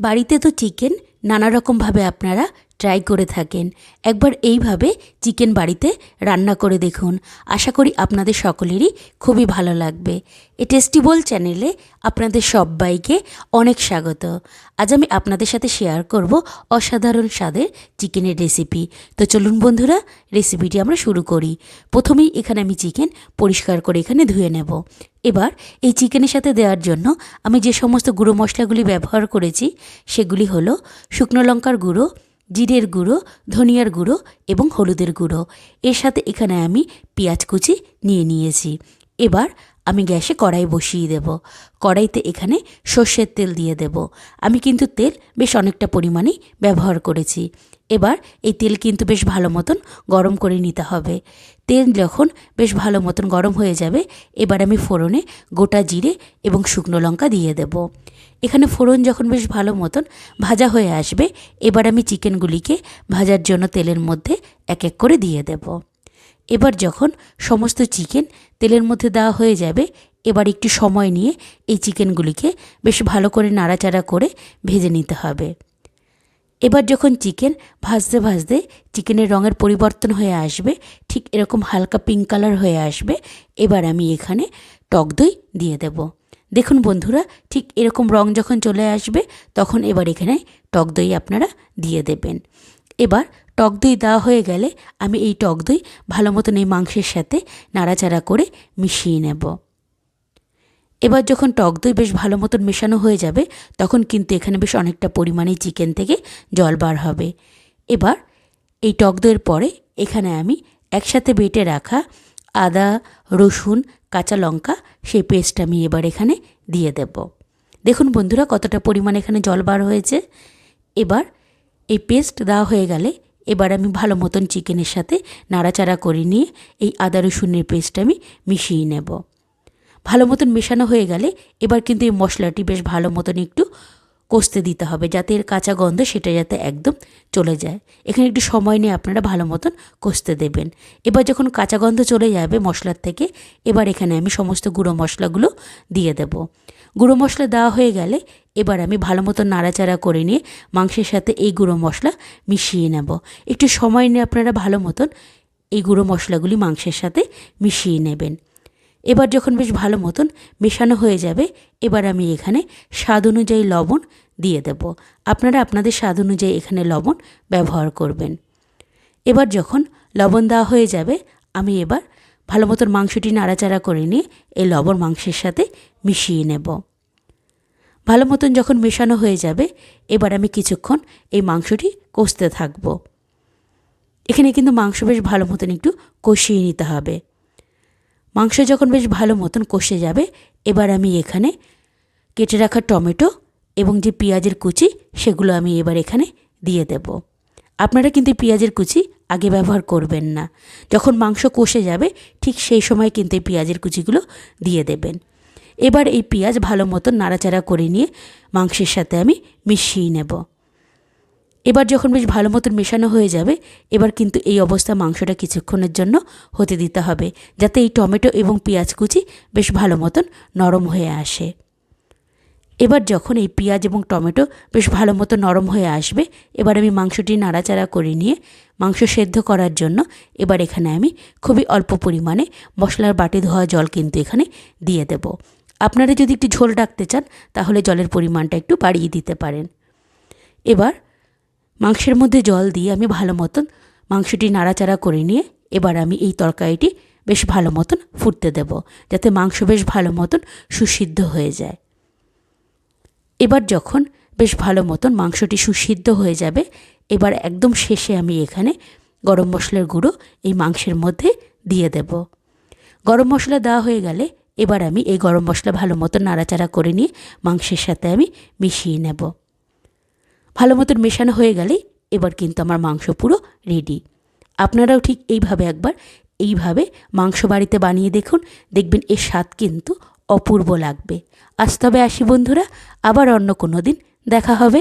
বাড়িতে তো চিকেন নানা রকমভাবে আপনারা ট্রাই করে থাকেন। একবার এইভাবে চিকেন বাড়িতে রান্না করে দেখুন। আশা করি আপনাদের সকলেরই খুবই ভালো লাগবে। এ টেস্টিবল চ্যানেলে আপনাদের সবাইকে অনেক স্বাগত। আজ আমি আপনাদের সাথে শেয়ার করব অসাধারণ স্বাদের চিকেনের রেসিপি তো চলুন বন্ধুরা রেসিপিটি আমরা শুরু করি। প্রথমেই এখানে আমি চিকেন পরিষ্কার করে এখানে ধুয়ে নেব। এবার এই চিকেনের সাথে দেওয়ার জন্য আমি যে সমস্ত গুঁড়ো মশলাগুলি ব্যবহার করেছি, সেগুলি হলো শুকনো লঙ্কার গুঁড়ো জিরের গুঁড়ো, ধনিয়ার গুঁড়ো এবং হলুদের গুঁড়ো। এর সাথে এখানে আমি পেঁয়াজ কুচি নিয়ে নিয়েছি। এবার আমি গ্যাসে কড়াই বসিয়ে দেব। কড়াইতে এখানে সর্ষের তেল দিয়ে দেব। আমি কিন্তু তেল বেশ অনেকটা পরিমাণেই ব্যবহার করেছি। এবার এই তেল কিন্তু বেশ ভালো মতন গরম করে নিতে হবে। তেল যখন বেশ ভালো মতন গরম হয়ে যাবে, এবার আমি ফোড়নে গোটা জিরে এবং শুকনো লঙ্কা দিয়ে দেব। এখানে ফোড়ন যখন বেশ ভালো মতন ভাজা হয়ে আসবে, এবার আমি চিকেনগুলিকে ভাজার জন্য তেলের মধ্যে এক এক করে দিয়ে দেব। এবার যখন সমস্ত চিকেন তেলের মধ্যে দেওয়া হয়ে যাবে, এবার একটু সময় নিয়ে এই চিকেনগুলিকে বেশ ভালো করে নাড়াচাড়া করে ভেজে নিতে হবে। এবার যখন চিকেন ভাজতে ভাজতে চিকেনের রঙের পরিবর্তন হয়ে আসবে, ঠিক এরকম হালকা পিঙ্ক কালার হয়ে আসবে, এবার আমি এখানে টক দই দিয়ে দেব। দেখুন বন্ধুরা, ঠিক এরকম রং যখন চলে আসবে, তখন এবার এখানে টক দই আপনারা দিয়ে দেবেন। এবার টক দই দেওয়া হয়ে গেলে আমি এই টক দই ভালো মতন এই মাংসের সাথে নাড়াচাড়া করে মিশিয়ে নেব। এবার যখন টক দই বেশ ভালো মতন মেশানো হয়ে যাবে, তখন কিন্তু এখানে বেশ অনেকটা পরিমাণে চিকেন থেকে জল বার হবে। এবার এই টক দইয়ের পরে এখানে আমি একসাথে বেটে রাখা আদা, রসুন, কাঁচা লঙ্কা, সেই পেস্ট আমি এবার এখানে দিয়ে দেব। দেখুন বন্ধুরা কতটা পরিমাণ এখানে জল বার হয়েছে। এবার এই পেস্ট দেওয়া হয়ে গেলে এবার আমি ভালো মতন চিকেনের সাথে নাড়াচাড়া করে নিয়ে এই আদা, রসুনের পেস্ট আমি মিশিয়ে নেব। ভালো মতন মেশানো হয়ে গেলে এবার কিন্তু এই মশলাটি বেশ ভালো মতন একটু কষতে দিতে হবে যাতে এর কাঁচা গন্ধ সেটা যাতে একদম চলে যায়। এখানে একটু সময় নিয়ে আপনারা ভালো মতন কষতে দেবেন। এবার যখন কাঁচা গন্ধ চলে যাবে মশলার থেকে, এবার এখানে আমি সমস্ত গুঁড়ো মশলাগুলো দিয়ে দেব। গুঁড়ো মশলা দেওয়া হয়ে গেলে এবার আমি ভালো মতন নাড়াচাড়া করে নিয়ে মাংসের সাথে এই গুঁড়ো মশলা মিশিয়ে নেব। একটু সময় নিয়ে আপনারা ভালো মতন এই গুঁড়ো মশলাগুলি মাংসের সাথে মিশিয়ে নেবেন। এবার যখন বেশ ভালো মতন মেশানো হয়ে যাবে, এবার আমি এখানে স্বাদ অনুযায়ী লবণ দিয়ে দেব। আপনারা আপনাদের স্বাদ অনুযায়ী এখানে লবণ ব্যবহার করবেন। এবার যখন লবণ দেওয়া হয়ে যাবে, আমি এবার ভালো মতন মাংসটি নাড়াচাড়া করে নিয়ে এই লবণ মাংসের সাথে মিশিয়ে নেব। ভালো মতন যখন মেশানো হয়ে যাবে, এবার আমি কিছুক্ষণ এই মাংসটি কষতে থাকব। এখানে কিন্তু মাংস বেশ ভালো মতন একটু কষিয়ে নিতে হবে। মাংস যখন বেশ ভালো মতন কষে যাবে, এবার আমি এখানে কেটে রাখা টমেটো এবং যে পেঁয়াজের কুচি, সেগুলো আমি এবার এখানে দিয়ে দেব। আপনারা কিন্তু পেঁয়াজের কুচি আগে ব্যবহার করবেন না। যখন মাংস কষে যাবে, ঠিক সেই সময় কিন্তু এই পেঁয়াজের কুচিগুলো দিয়ে দেবেন। এবার এই পেঁয়াজ ভালো মতন নাড়াচাড়া করে নিয়ে মাংসের সাথে আমি মিশিয়ে নেব। এবার যখন বেশ ভালো মতন মেশানো হয়ে যাবে, এবার কিন্তু এই অবস্থা মাংসটা কিছুক্ষণের জন্য হতে দিতে হবে, যাতে এই টমেটো এবং পেঁয়াজ কুচি বেশ ভালো মতন নরম হয়ে আসে। এবার যখন এই পেঁয়াজ এবং টমেটো বেশ ভালো মতো নরম হয়ে আসবে, এবার আমি মাংসটি নাড়াচাড়া করে নিয়ে মাংস সেদ্ধ করার জন্য এবার এখানে আমি খুবই অল্প পরিমাণে মশলার বাটি ধোয়া জল কিন্তু এখানে দিয়ে দেব। আপনারা যদি একটু ঝোল রাখতে চান, তাহলে জলের পরিমাণটা একটু বাড়িয়ে দিতে পারেন। এবার মাংসের মধ্যে জল দিয়ে আমি ভালো মতন মাংসটি নাড়াচাড়া করে নিয়ে এবার আমি এই তরকারিটি বেশ ভালো মতন ফুটতে দেব, যাতে মাংস বেশ ভালো মতন সুসিদ্ধ হয়ে যায়। এবার যখন বেশ ভালো মতন মাংসটি সুসিদ্ধ হয়ে যাবে, এবার একদম শেষে আমি এখানে গরম মশলার গুঁড়ো এই মাংসের মধ্যে দিয়ে দেব। গরম মশলা দেওয়া হয়ে গেলে এবার আমি এই গরম মশলা ভালো মতো নাড়াচাড়া করে নিয়ে মাংসের সাথে আমি মিশিয়ে নেব। ভালো মতন মেশানো হয়ে গেলে এবার কিন্তু আমার মাংস পুরো রেডি আপনারাও ঠিক এইভাবে একবার, এইভাবে মাংস বাড়িতে বানিয়ে দেখুন, দেখবেন এর স্বাদ কিন্তু অপূর্ব লাগবে। আজ তবে আসি বন্ধুরা, আবার অন্য কোনো দিন দেখা হবে।